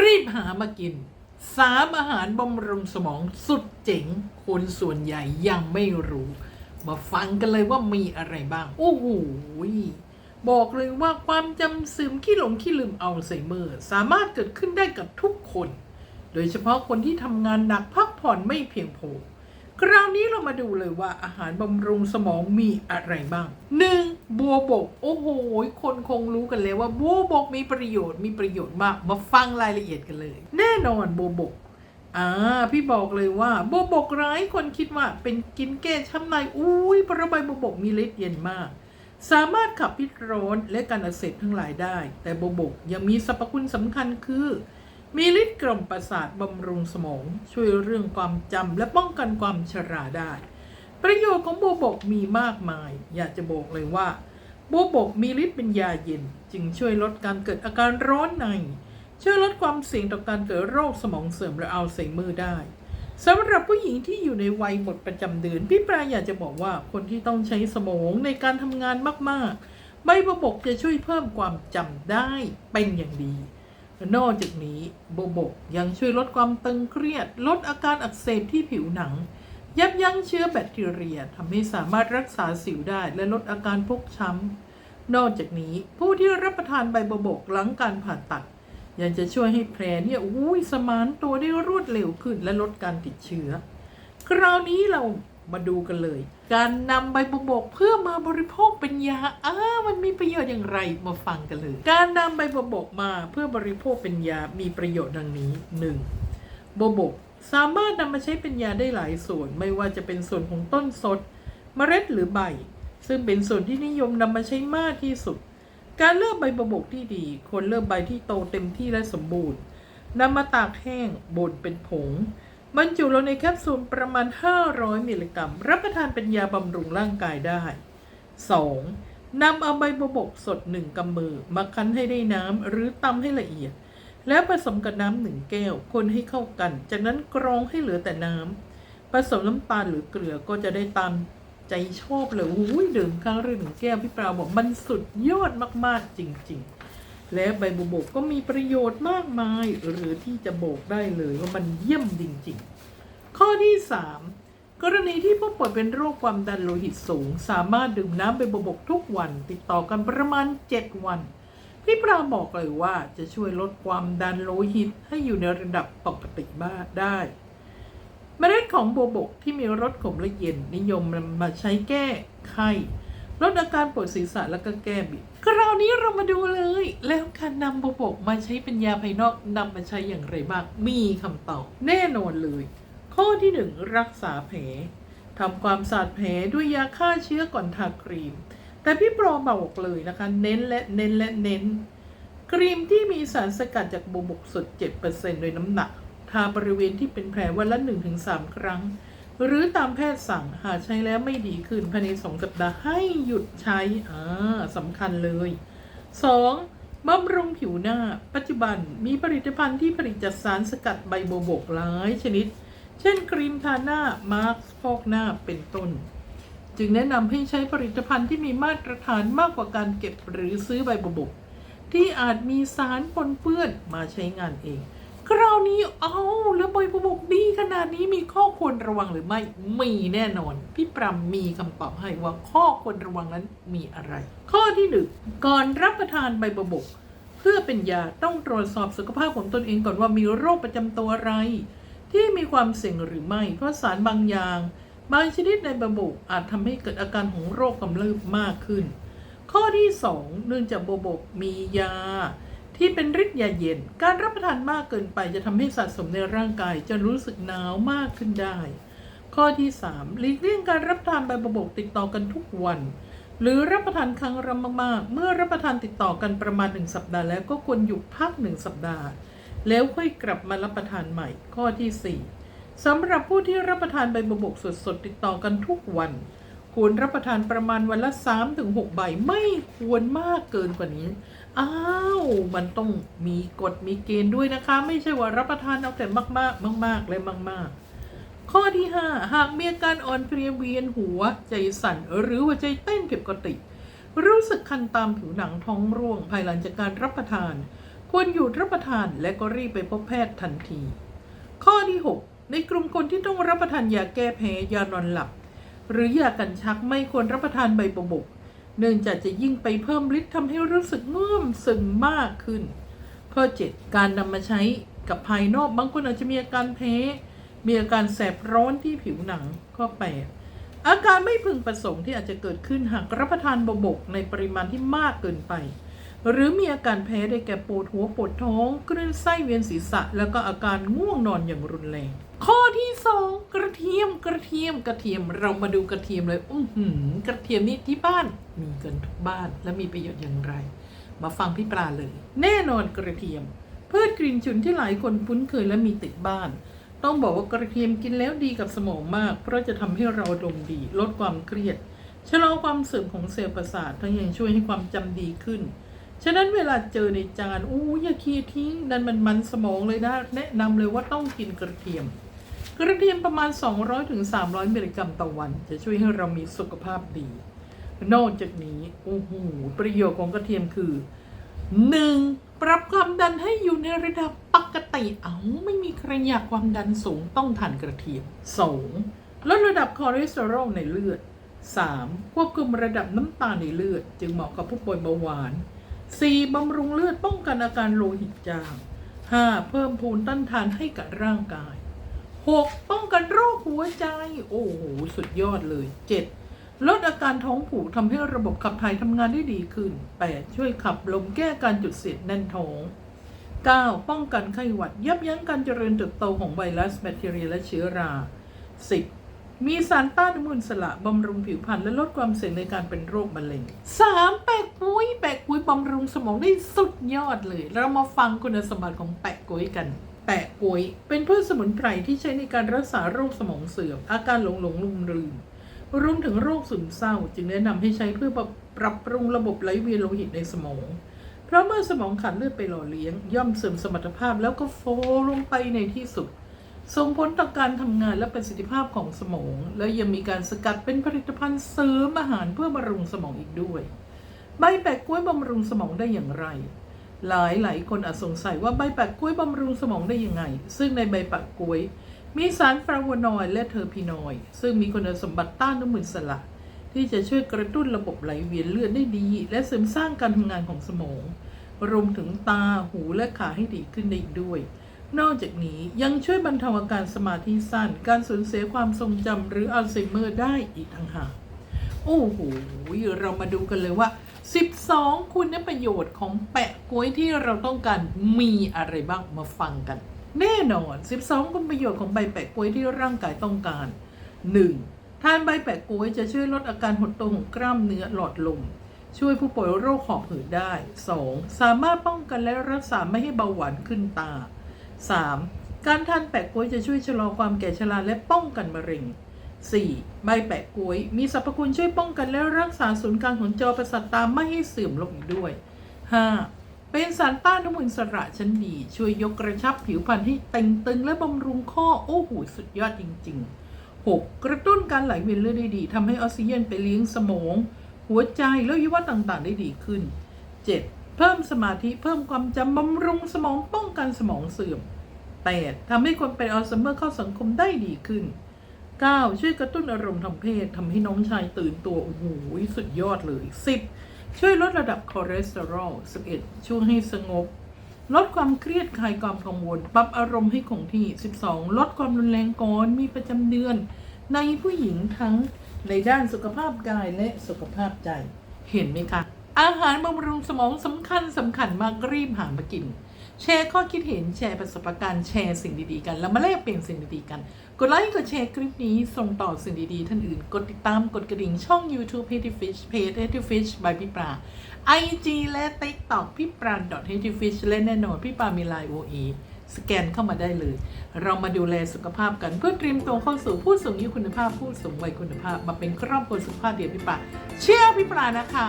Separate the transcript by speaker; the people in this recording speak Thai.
Speaker 1: รีบหามากิน สามอาหารบำรุงสมองสุดเจ๋ง คนส่วนใหญ่ยังไม่รู้ มาฟังกันเลยว่ามีอะไรบ้าง โอ้โหบอกเลยว่าความจำซึมขี้หลงขี้ลืมอัลไซเมอร์ สามารถเกิดขึ้นได้กับทุกคน โดยเฉพาะคนที่ทำงานหนักพักผ่อนไม่เพียงพอ คราวนี้เรามาดูเลยว่าอาหารบำรุงสมองมีอะไรบ้าง 1. บัวบก โอ้โห คนคงรู้กันแล้วว่าบัวบกมีประโยชน์มีประโยชน์มาก มาฟังรายละเอียดกันเลย แน่นอนบัวบกอ่าพี่บอกเลยว่าบัวบกร้ายคนคิดว่าเป็นกินแก้ช้ำในอุ้ยเพราะใบบัวบกมีฤทธิ์เย็นมาก สามารถขับพิษร้อนและการอักเสบทั้งหลายได้ แต่บัวบกยังมีสรรพคุณสำคัญคือ มีฤทธิ์กล่อมประสาทบำรุงสมอง ช่วยเรื่องความจำและป้องกันความชราได้ ประโยชน์ของบัวบกมีมากมาย อยากจะบอกเลยว่าบัวบกมีฤทธิ์เป็นยาเย็น จึงช่วยลดการเกิดอาการร้อนใน ช่วยลดความเสี่ยงต่อการเกิดโรคสมองเสื่อมและอัลไซเมอร์ได้สำหรับผู้หญิงที่อยู่ในวัยหมดประจำเดือนพี่ปลาอยากจะบอกว่าคนที่ต้องใช้สมองในการทำงานมากๆ ใบบัวบกจะช่วยเพิ่มความจำได้เป็นอย่างดี นอกจากนี้โบวบกยังช่วยลดความตึงเครียด ลดอาการอักเสบที่ผิวหนัง ยับยั้งเชื้อแบคทีเรียทำให้สามารถรักษาสิวได้และลดอาการพกช้ำ นอกจากนี้ผู้ที่รับประทานใบโบัวบกหลังการผ่าตัด ยังจะช่วยให้แผลเนี่ยอุ้ยสมานตัวได้รวดเร็วขึ้นและลดการติดเชื้อ คราวนี้เรา มาดูกันเลย การนำใบบัวบกเพื่อมาบริโภคเป็นยาอ้ามันมีประโยชน์อย่างไรมาฟังกันเลย การนำใบบัวบกมาเพื่อบริโภคเป็นยามีประโยชน์ดังนี้ 1. บัวบกสามารถนำมาใช้เป็นยาได้หลายส่วน ไม่ว่าจะเป็นส่วนของต้นสด เมล็ดหรือใบ ซึ่งเป็นส่วนที่นิยมนำมาใช้มากที่สุด การเลือกใบบัวบกที่ดีควรเลือกใบที่โตเต็มที่และสมบูรณ์นำมาตากแห้งบดเป็นผง บรรจุลงในแคปซูลประมาณ 500 มิลลิกรัม รับประทานเป็นยาบำรุงร่างกายได้ 2. นำเอาใบบัวบกสดหนึ่งกำมือ มาคั้นให้ได้น้ำหรือตำให้ละเอียด แล้วผสมกับน้ำหนึ่งแก้ว คนให้เข้ากัน จากนั้นกรองให้เหลือแต่น้ำผสมน้ำตาลหรือเกลือก็จะได้ตามใจชอบเลยอุ้ยดื่มครั้งละหนึ่งแก้วพี่ปราบอกมันสุดยอดมากๆจริง ๆ และใบบุบกก็มีประโยชน์มากมาย หรือที่จะบอกได้เลยว่ามันเยี่ยมจริงๆ ข้อที่ 3 กรณีที่ผู้ป่วยเป็นโรคความดันโลหิตสูง สามารถดื่มน้ำใบบุบกทุกวัน ติดต่อกันประมาณ 7 วัน พี่ปราบอกเลยว่าจะช่วยลดความดันโลหิตให้อยู่ในระดับปกติบ้าได้เมล็ดของโบวบกที่มีรสขมและเย็นนิยมนำมาใช้แก้ไข้ ลดอาการปวดศีรษะและก็แก้บิดคราวนี้เรามาดูเลย แล้วการนำโบวบกมาใช้เป็นยาภายนอกนำมาใช้อย่างไรบ้างมีคำตอบแน่นอนเลย ข้อที่หนึ่งรักษาแผลทำความสะอาดแผลด้วยยาฆ่าเชื้อก่อนทาครีม แต่พี่โปรบอกเลยนะคะ เน้นและเน้นและเน้น ครีมที่มีสารสกัดจากโบวบกสด 7%โดยน้ำหนัก ทาบริเวณที่เป็นแผลวันละ 1-3 ครั้ง หรือตามแพทย์สั่งหากใช้แล้วไม่ดีขึ้นภายใน2สัปดาห์ให้หยุดใช้อ่าสำคัญเลย 2. บำรุงผิวหน้า ปัจจุบันมีผลิตภัณฑ์ที่ผลิตจากสารสกัดใบโบวบกหลายชนิด เช่นครีมทาหน้า มาร์คพอกหน้าเป็นต้น จึงแนะนำให้ใช้ผลิตภัณฑ์ที่มีมาตรฐานมากกว่าการเก็บหรือซื้อใบโบวบกที่อาจมีสารปนเปื้อนมาใช้งานเอง คราวนี้เอาแล้วใบบุบกดีขนาดนี้มีข้อควรระวังหรือไม่ มีแน่นอน พี่ปรำมีคำตอบให้ว่าข้อควรระวังนั้นมีอะไร ข้อที่หนึ่งก่อนรับประทานใบบุบกเพื่อเป็นยาต้องตรวจสอบสุขภาพของตนเองก่อนว่ามีโรคประจำตัวอะไร ที่มีความเสี่ยงหรือไม่ เพราะสารบางอย่าง บางชนิดในใบบุบกอาจทำให้เกิดอาการของโรคกำเริบมากขึ้น ข้อที่ 2 เนื่องจากบวบกมียา ที่เป็นฤทธิ์ยาเย็น การรับประทานมากเกินไปจะทำให้สะสมในร่างกายจะรู้สึกหนาวมากขึ้นได้ ข้อที่ 3 หลีกเลี่ยงการรับประทานใบบบกติดต่อกันทุกวัน หรือรับประทานครั้งละมากๆ เมื่อรับประทานติดต่อกันประมาณ 1 สัปดาห์แล้วก็ควรหยุดพัก 1 สัปดาห์ แล้วค่อยกลับมารับประทานใหม่ ข้อที่ 4สำหรับผู้ที่รับประทานใบบวบกสดๆติดต่อกันทุกวัน ควรรับประทานประมาณวันละ 3-6 ใบไม่ควรมากเกินกว่านี้ อ้าว มันต้องมีกฎมีเกณฑ์ด้วยนะคะ ไม่ใช่ว่ารับประทานเอาแต่มากๆ มากๆและมาก ๆ ข้อที่ 5 หากมีอาการอ่อนเพลียเวียนหัวใจสั่นหรือหัวใจเต้นผิดปกติ รู้สึกคันตามผิวหนังท้องร่วงภายหลังจากการรับประทาน ควรหยุดรับประทานและก็รีบไปพบแพทย์ทันที ข้อที่ 6 ในกลุ่มคนที่ต้องรับประทานยาแก้แพ้ยานอนหลับ หรือยากันชักไม่ควรรับประทานใบประบก เนื่องจากจะยิ่งไปเพิ่มฤทธิ์ทำให้รู้สึกง่วมซึมมากขึ้น ข้อ 7 การนำมาใช้กับภายนอกบางคนอาจจะมีอาการแพ้มีอาการแสบร้อนที่ผิวหนังข้อ 8 อาการไม่พึงประสงค์ที่อาจจะเกิดขึ้นหากรับประทานบบกในปริมาณที่มากเกินไป หรือมีอาการแพ้ได้แก่ปวดหัวปวดท้องคลื่นไส้เวียนศีรษะ แล้วก็อาการง่วงนอนอย่างรุนแรง ข้อที่ 2 กระเทียมกระเทียมกระเทียมเรามาดูกระเทียมเลยอื้อหือกระเทียมนี่ที่บ้าน มีกันทุกบ้านและมีประโยชน์อย่างไร มาฟังพี่ปลาเลย แน่นอนกระเทียมพืชกลิ่นฉุนที่หลายคนคุ้นเคยและมีติดบ้าน ต้องบอกว่ากระเทียมกินแล้วดีกับสมองมาก เพราะจะทำให้เราดมดี ลดความเครียดชะลอความเสื่อมของเซลล์ประสาททั้งยังช่วยให้ความจำดีขึ้น ฉะนั้นเวลาเจอในจานอู้อย่าคีทิ้งนั่นมันมันสมองเลยนะแนะนำเลยว่าต้องกินกระเทียม กระเทียมประมาณ 200-300ถึงมิลลิกรัมต่อวัน จะช่วยให้เรามีสุขภาพดี นอกจากนี้โอ้โหประโยชน์ของกระเทียมคือ 1. ปรับความดันให้อยู่ในระดับปกติเอาไม่มีใครอยากความดันสูงต้องทานกระเทียม 2. ลดระดับคอเลสเตอรอลในเลือด 3. ควบคุมระดับน้ำตาลในเลือด จึงเหมาะกับผู้ป่วยเบาหวาน 4. บำรุงเลือดป้องกันอาการโลหิตจาง 5. เพิ่มภูมิต้านทานให้กับร่างกาย 6. ป้องกันโรคหัวใจ โอ้โห สุดยอดเลย 7. ลดอาการท้องผูกทำให้ระบบขับถ่ายทำงานได้ดีขึ้น 8. ช่วยขับลมแก้การจุดเสียดแน่นท้อง 9. ป้องกันไข้หวัด ยับยั้งการเจริญเติบโตของไวรัสแบคทีเรียและเชื้อรา 10. มีสารต้านอนุมูลสระบำรุงผิวพรรณและลดความเสี่ยงในการเป็นโรคมะเร็ง 3. แปะกุ้ยแปะกุ้ยำรุงสมองได้สุดยอดเลย เรามาฟังคุณสมบัติของแปะกุ้ยกัน แปะกุ้ยเป็นพืชสมุนไพรที่ใช้ในการรักษาโรคสมองเสื่อม อาการหลงหลงลืมลืมรวมถึงโรคซึมเศร้า จึงแนะนำให้ใช้เพื่อปรับปรุงระบบไหลเวียนโลหิตในสมอง เพราะเมื่อสมองขาดเลือดไปหล่อเลี้ยง ย่อมเสื่อมสมรรถภาพแล้วก็โฟลงไปในที่สุด ส่งผลต่อการทำงานและประสิทธิภาพของสมอง และยังมีการสกัดเป็นผลิตภัณฑ์เสริมอาหารเพื่อบำรุงสมองอีกด้วย ใบแปะกล้วยบำรุงสมองได้อย่างไร หลายหลายคนอาจสงสัยว่าใบแปะกล้วยบำรุงสมองได้ยังไง ซึ่งในใบแปะกล้วย มีสารฟลาโวนอยด์และเทอร์พีนอยด์ซึ่งมีคุณสมบัติต้านอนุมูลอิสระที่จะช่วยกระตุ้นระบบไหลเวียนเลือดได้ดี และเสริมสร้างการทำงานของสมอง รวมถึงตาหูและขาให้ดีขึ้นได้อีกด้วย นอกจากนี้ยังช่วยบรรเทาอาการสมาธิสั้น การสูญเสียความทรงจำหรืออัลไซเมอร์ได้อีกต่างหาก โอ้โหเรามาดูกันเลยว่า 12 คุณประโยชน์ของแปะกล้วยที่เราต้องการมีอะไรบ้างมาฟังกัน แน่นอน 12 คุณประโยชน์ของใบแปะกล้วยที่ร่างกายต้องการ 1. ทานใบแปะกล้วยจะช่วยลดอาการหดตัวของกล้ามเนื้อหลอดลมช่วยผู้ป่วยโรคหอบหืดได้ 2. สามารถป้องกันและรักษาไม่ให้เบาหวานขึ้นตา 3. การทานแปะกล้วยจะช่วยชะลอความแก่ชราและป้องกันมะเร็ง 4. ใบแปะกล้วย มีสรรพคุณช่วยป้องกันและรักษาศูนย์กลางของจอประสาทตาไม่ให้เสื่อมลงอีกด้วย 5. เป็นสารต้านอนุมูลอิสระชั้นดี ช่วยยกกระชับผิวพรรณให้เต่งตึงและบำรุงข้อโอ้โหสุดยอดจริง ๆ 6. กระตุ้นการไหลเวียนเลือดได้ดีทำให้ออกซิเจนไปเลี้ยงสมอง หัวใจและอวัยวะต่างๆ ได้ดีขึ้น 7. เพิ่มสมาธิเพิ่มความจำบำรุงสมองป้องกันสมองเสื่อม 8. ทำให้คนเป็นอัลไซเมอร์เข้าสังคมได้ดีขึ้น 9. ช่วยกระตุ้นอารมณ์ทางเพศทำให้น้องชายตื่นตัว โอ้โห สุดยอดเลย 10. ช่วยลดระดับคอเลสเตอรอล 11. ช่วยให้สงบ ลดความเครียดคลายความกังวล ปรับอารมณ์ให้คงที่ 12. ลดความรุนแรงก่อนมีประจำเดือน ในผู้หญิงทั้งในด้านสุขภาพกายและสุขภาพใจ เห็นไหมคะ อาหารบำรุงสมองสำคัญสำคัญมากรีบหามากิน แชร์ข้อคิดเห็นแชร์ประสบการณ์แชร์สิ่งดีๆกัน แล้วมาแลกเปลี่ยนสิ่งดีๆกัน กดไลค์กดแชร์คลิปนี้ส่งต่อสิ่งดีๆท่านอื่น กดติดตามกดกระดิ่งช่อง YouTube h e a d y Fish เพจ h e a d y Fish by พี่ปลา IG และ TikTok พี่ปลา h e a d y Fish และแน่นอนพี่ปลามีไลน์ OE สแกนเข้ามาได้เลย เรามาดูแลสุขภาพกันเพื่อเตรียมตัวเข้าสู่ผู้สูงอายุคุณภาพผู้สูงวัยคุณภาพ มาเป็นครอบครัวสุขภาพเดียวพี่ปลาเชื่อพี่ปลานะคะ